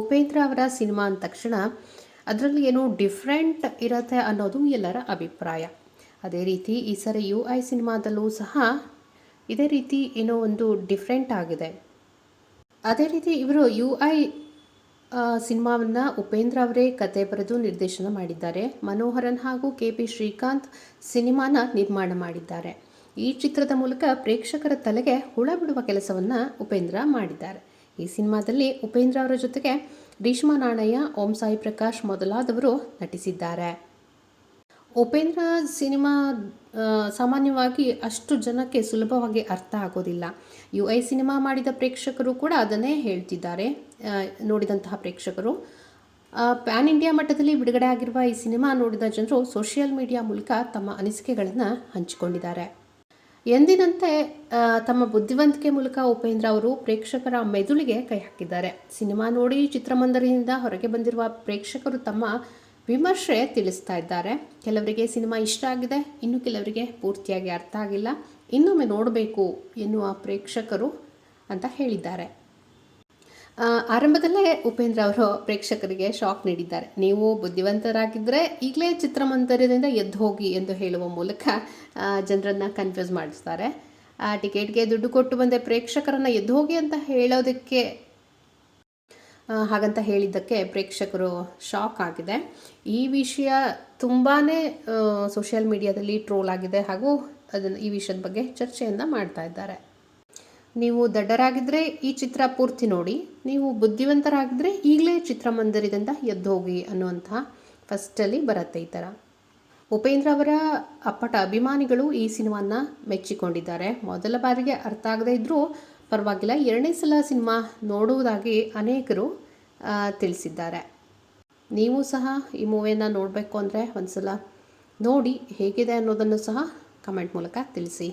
ಉಪೇಂದ್ರ ಅವರ ಸಿನಿಮಾ ಅಂದ ತಕ್ಷಣ ಅದರಲ್ಲಿ ಏನೋ ಡಿಫ್ರೆಂಟ್ ಇರತ್ತೆ ಅನ್ನೋದು ಎಲ್ಲರ ಅಭಿಪ್ರಾಯ. ಅದೇ ರೀತಿ ಈ ಸರಿ ಯು ಐ ಸಿನಿಮಾದಲ್ಲೂ ಸಹ ಇದೇ ರೀತಿ ಏನೋ ಒಂದು ಡಿಫ್ರೆಂಟ್ ಆಗಿದೆ. ಅದೇ ರೀತಿ ಇವರು ಯು ಐ ಸಿನಿಮಾವನ್ನು ಉಪೇಂದ್ರ ಅವರೇ ಕತೆ ಬರೆದು ನಿರ್ದೇಶನ ಮಾಡಿದ್ದಾರೆ. ಮನೋಹರನ್ ಹಾಗೂ ಕೆ ಪಿ ಶ್ರೀಕಾಂತ್ ಸಿನಿಮಾನ ನಿರ್ಮಾಣ ಮಾಡಿದ್ದಾರೆ. ಈ ಚಿತ್ರದ ಮೂಲಕ ಪ್ರೇಕ್ಷಕರ ತಲೆಗೆ ಹುಳ ಬಿಡುವ ಕೆಲಸವನ್ನು ಉಪೇಂದ್ರ ಮಾಡಿದ್ದಾರೆ. ಈ ಸಿನಿಮಾದಲ್ಲಿ ಉಪೇಂದ್ರ ಅವರ ಜೊತೆಗೆ ರೀಷ್ಮಾ ನಾಣಯ್ಯ, ಓಂ ಸಾಯಿ ಪ್ರಕಾಶ್ ಮೊದಲಾದವರು ನಟಿಸಿದ್ದಾರೆ. ಉಪೇಂದ್ರ ಸಿನಿಮಾ ಸಾಮಾನ್ಯವಾಗಿ ಅಷ್ಟು ಜನಕ್ಕೆ ಸುಲಭವಾಗಿ ಅರ್ಥ ಆಗೋದಿಲ್ಲ. ಯು ಐ ಸಿನಿಮಾ ಮಾಡಿದ ಪ್ರೇಕ್ಷಕರು ಕೂಡ ಅದನ್ನೇ ಹೇಳ್ತಿದ್ದಾರೆ. ನೋಡಿದಂತಹ ಪ್ರೇಕ್ಷಕರು. ಪ್ಯಾನ್ ಇಂಡಿಯಾ ಮಟ್ಟದಲ್ಲಿ ಬಿಡುಗಡೆ ಆಗಿರುವ ಈ ಸಿನಿಮಾ ನೋಡಿದ ಜನರು ಸೋಷಿಯಲ್ ಮೀಡಿಯಾ ಮೂಲಕ ತಮ್ಮ ಅನಿಸಿಕೆಗಳನ್ನು ಹಂಚಿಕೊಂಡಿದ್ದಾರೆ. ಎಂದಿನಂತೆ ತಮ್ಮ ಬುದ್ಧಿವಂತಿಕೆ ಮೂಲಕ ಉಪೇಂದ್ರ ಅವರು ಪ್ರೇಕ್ಷಕರ ಮೆದುಳಿಗೆ ಕೈ ಹಾಕಿದ್ದಾರೆ. ಸಿನಿಮಾ ನೋಡಿ ಚಿತ್ರಮಂದಿರದಿಂದ ಹೊರಗೆ ಬಂದಿರುವ ಪ್ರೇಕ್ಷಕರು ತಮ್ಮ ವಿಮರ್ಶೆ ತಿಳಿಸ್ತಾ ಇದ್ದಾರೆ. ಕೆಲವರಿಗೆ ಸಿನಿಮಾ ಇಷ್ಟ ಆಗಿದೆ, ಇನ್ನು ಕೆಲವರಿಗೆ ಪೂರ್ತಿಯಾಗಿ ಅರ್ಥ ಆಗಿಲ್ಲ. ಇನ್ನೊಮ್ಮೆ ನೋಡಬೇಕು ಎನ್ನುವ ಪ್ರೇಕ್ಷಕರು ಅಂತ ಹೇಳಿದ್ದಾರೆ. ಆರಂಭದಲ್ಲೇ ಉಪೇಂದ್ರ ಅವರು ಪ್ರೇಕ್ಷಕರಿಗೆ ಶಾಕ್ ನೀಡಿದ್ದಾರೆ. ನೀವು ಬುದ್ಧಿವಂತರಾಗಿದ್ದರೆ ಈಗಲೇ ಚಿತ್ರಮಂದಿರದಿಂದ ಎದ್ದು ಹೋಗಿ ಎಂದು ಹೇಳುವ ಮೂಲಕ ಜನರನ್ನು ಕನ್ಫ್ಯೂಸ್ ಮಾಡಿಸ್ತಾರೆ. ಟಿಕೆಟ್ಗೆ ದುಡ್ಡು ಕೊಟ್ಟು ಬಂದೆ ಪ್ರೇಕ್ಷಕರನ್ನು ಎದ್ದು ಹೋಗಿ ಅಂತ ಹೇಳೋದಕ್ಕೆ ಹಾಗಂತ ಹೇಳಿದ್ದಕ್ಕೆ ಪ್ರೇಕ್ಷಕರು ಶಾಕ್ ಆಗಿದೆ. ಈ ವಿಷಯ ತುಂಬಾ ಸೋಷಿಯಲ್ ಮೀಡಿಯಾದಲ್ಲಿ ಟ್ರೋಲ್ ಆಗಿದೆ ಹಾಗೂ ಅದನ್ನು ಈ ವಿಷಯದ ಬಗ್ಗೆ ಚರ್ಚೆಯನ್ನು ಮಾಡ್ತಾ ಇದ್ದಾರೆ. ನೀವು ದಡ್ಡರಾಗಿದ್ದರೆ ಈ ಚಿತ್ರ ಪೂರ್ತಿ ನೋಡಿ, ನೀವು ಬುದ್ಧಿವಂತರಾಗಿದ್ದರೆ ಈಗಲೇ ಚಿತ್ರಮಂದಿರದಿಂದ ಎದ್ದು ಹೋಗಿ ಅನ್ನುವಂಥ ಫಸ್ಟಲ್ಲಿ ಬರುತ್ತೆ ಈ ಥರ. ಉಪೇಂದ್ರ ಅವರ ಅಪ್ಪಟ ಅಭಿಮಾನಿಗಳು ಈ ಸಿನಿಮಾನ ಮೆಚ್ಚಿಕೊಂಡಿದ್ದಾರೆ. ಮೊದಲ ಬಾರಿಗೆ ಅರ್ಥ ಆಗದೇ ಇದ್ದರೂ ಪರವಾಗಿಲ್ಲ, ಎರಡನೇ ಸಲ ಸಿನಿಮಾ ನೋಡುವುದಾಗಿ ಅನೇಕರು ತಿಳಿಸಿದ್ದಾರೆ. ನೀವು ಸಹ ಈ ಮೂವಿಯನ್ನು ನೋಡಬೇಕು ಅಂದರೆ ಒಂದ್ಸಲ ನೋಡಿ ಹೇಗಿದೆ ಅನ್ನೋದನ್ನು ಸಹ ಕಮೆಂಟ್ ಮೂಲಕ ತಿಳಿಸಿ.